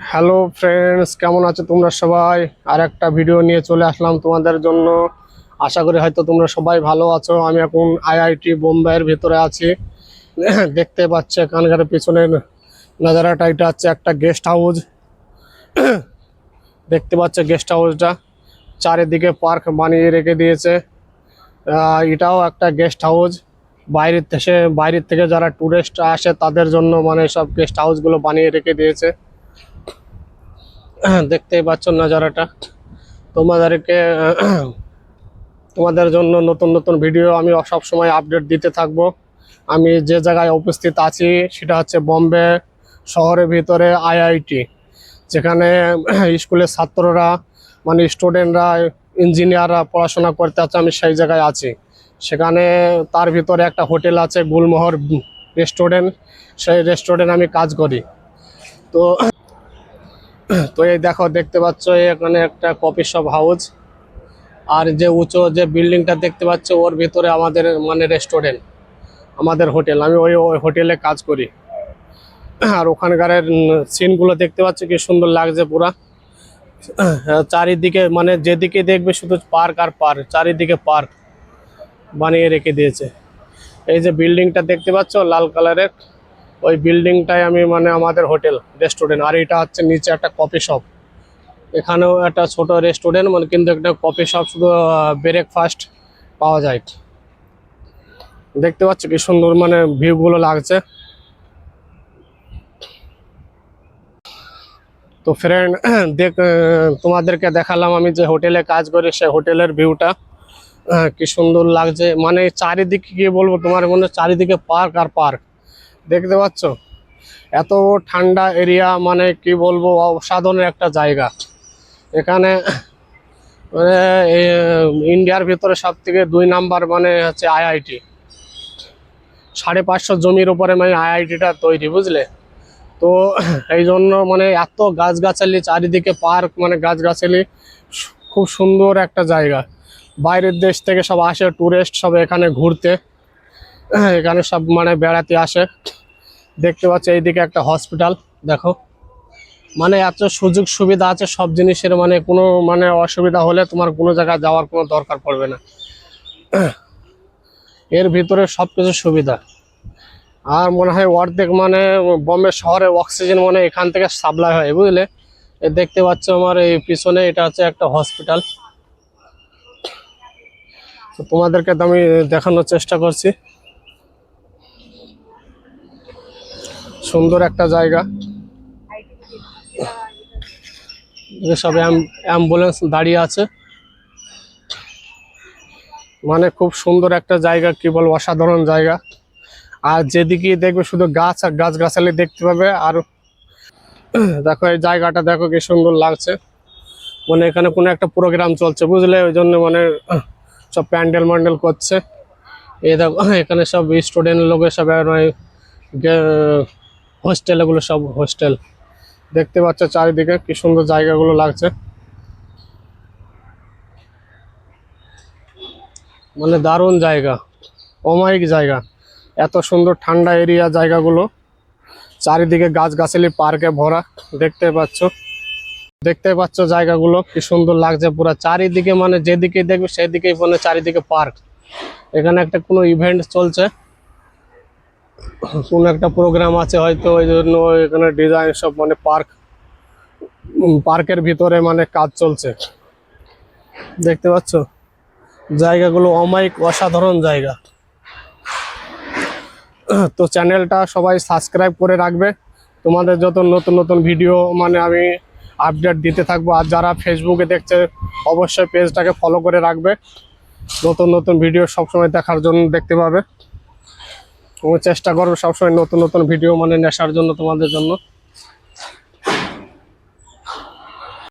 Hello friends, কেমন আছো তোমরা সবাই? আর একটা ভিডিও নিয়ে চলে আসলাম তোমাদের জন্য। আশা করি হয়তো তোমরা সবাই ভালো আছো। আমি এখন আইআইটি বোম্বাইয়ের ভেতরে আছি। দেখতে পাচ্ছ এখানকার পিছনের নাজারাটা, এটা হচ্ছে একটা গেস্ট হাউস দেখতে পাচ্ছ গেস্ট হাউসটা চারিদিকে পার্ক বানিয়ে রেখে দিয়েছে। এটাও একটা গেস্ট হাউস বাইরের থেকে বাইরের থেকে যারা টুরিস্ট আসে, তাদের জন্য মানে সব গেস্ট হাউসগুলো বানিয়ে রেখে দিয়েছে। দেখতেই পাচ্ছ নজারাটা। তোমাদেরকে, তোমাদের জন্য নতুন নতুন ভিডিও আমি সব সময় আপডেট দিতে থাকব। আমি যে জায়গায় উপস্থিত আছি, সেটা হচ্ছে বম্বে শহরের ভিতরে আইআইটি, যেখানে স্কুলের ছাত্ররা মানে স্টুডেন্টরা ইঞ্জিনিয়াররা পড়াশোনা করতে আছে, আমি সেই জায়গায় আছি। সেখানে তার ভিতরে একটা হোটেল আছে, গুলমোহর রেস্টুরেন্ট। সেই রেস্টুরেন্ট আমি কাজ করি। তো তো এই দেখো, দেখতে পাচ্ছ এখানে একটা কফি শপ হাউস আর যে উঁচু যে বিল্ডিংটা দেখতে পাচ্ছ, ওর ভিতরে আমাদের মানে রেস্টুরেন্ট আমাদের হোটেল আমি ওই ওই হোটেলে কাজ করি। আর ওখানকার সিনগুলো দেখতে পাচ্ছ, কি সুন্দর লাগছে পুরা। চারিদিকে মানে যেদিকে দেখবে, শুধু পার্ক আর পার্ক চারিদিকে পার্ক বানিয়ে রেখে দিয়েছে। এই যে বিল্ডিংটা দেখতে পাচ্ছ, লাল কালারের ওই বিল্ডিংটাই আমি মানে আমাদের হোটেল রেস্টুরেন্ট আর এটা হচ্ছে নিচে একটা কফি শপ। এখানেও একটা ছোট রেস্টুরেন্ট মানে কিন্তু একটা কফি শপ, শুধু ব্রেকফাস্ট পাওয়া যায়। দেখতে পাচ্ছ কি সুন্দর মানে ভিউগুলো লাগছে। তো ফ্রেন্ড দেখ তোমাদেরকে দেখালাম আমি যে হোটেলে কাজ করি, সে হোটেলের ভিউটা কি সুন্দর লাগছে। মানে চারিদিকে কি বলব, তোমার মনে চারিদিকে পার্ক আর পার্ক। দেখতে পাচ্ছ? এত ঠান্ডা এরিয়া মানে কি বলব, অসাধারণ একটা জায়গা। এখানে মানে ইন্ডিয়ার ভিতরে সব থেকে দুই নাম্বার মানে হচ্ছে আইআইটি সাড়ে পাঁচশো জমির উপরে মানে আইআইটিটা তৈরি, বুঝলে? তো এই জন্য মানে এত গাছগাছালি, চারিদিকে পার্ক মানে গাছগাছালি, খুব সুন্দর একটা জায়গা। বাইরের দেশ থেকে সব আসে, টুরিস্ট সব এখানে ঘুরতে। এখানে সব মানে বেড়াতে আসে। দেখতে পাচ্ছ, এইদিকে একটা হসপিটাল দেখো। মানে এত সুযোগ সুবিধা আছে সব জিনিসের মানে কোনো মানে অসুবিধা হলে তোমার কোনো জায়গায় যাওয়ার কোনো দরকার পড়বে না। এর ভিতরে সব কিছু সুবিধা। আর মনে হয় অর্ধেক মানে বম্বে শহরে অক্সিজেন মানে এখান থেকে সাপ্লাই হয়, বুঝলে? দেখতে পাচ্ছ আমার এই পিছনে এটা হচ্ছে একটা হসপিটাল তো তোমাদেরকে আমি দেখানোর চেষ্টা করছি। সুন্দর একটা জায়গা। সব অ্যাম্বুলেন্স দাঁড়িয়ে আছে। মানে খুব সুন্দর একটা জায়গা, কি বলব, অসাধারণ জায়গা। আর যেদিকে দেখবে শুধু গাছ আর গাছ গাছালি দেখতে পাবে। আর দেখো, এই জায়গাটা দেখো কি সুন্দর লাগছে। মানে এখানে কোনো একটা প্রোগ্রাম চলছে, বুঝলে? ওই জন্য মানে সব প্যান্ডেল ম্যান্ডেল করছে। এই দেখো, এখানে সব স্টুডেন্ট লোকের সব হোস্টেল এগুলো সব হোস্টেল। দেখতে পাচ্ছ চারিদিকে কি সুন্দর জায়গাগুলো লাগছে। মানে দারুণ জায়গা, অমায়িক জায়গা। এত সুন্দর ঠান্ডা এরিয়া জায়গাগুলো। চারিদিকে গাছগাছালি পার্কে ভরা, দেখতে পাচ্ছ। দেখতে পাচ্ছ জায়গাগুলো কি সুন্দর লাগছে পুরো। চারিদিকে মানে যেদিকে দেখবে সেদিকেই মানে চারিদিকে পার্ক। এখানে একটা কোনো ইভেন্ট চলছে। কোনো একটা প্রোগ্রাম আছে হয়তো ওই জন্য এখানে ডিজাইন সব মানে পার্ক পার্কের ভিতরে মানে কাজ চলছে। দেখতে পাচ্ছ? জায়গাগুলো অমায়িক, অসাধারণ জায়গা। তো চ্যানেলটা সবাই সাবস্ক্রাইব করে রাখবে। তোমাদের যত নতুন নতুন ভিডিও মানে আমি আপডেট দিতে থাকব, আর যারা ফেসবুকে দেখছে, অবশ্যই পেজটাকে ফলো করে রাখবে। নতুন নতুন ভিডিও সবসময় দেখার জন্য দেখতে পাবে। চেষ্টা করব সবসময় নতুন নতুন ভিডিও মানে নেশার জন্য তোমাদের জন্য।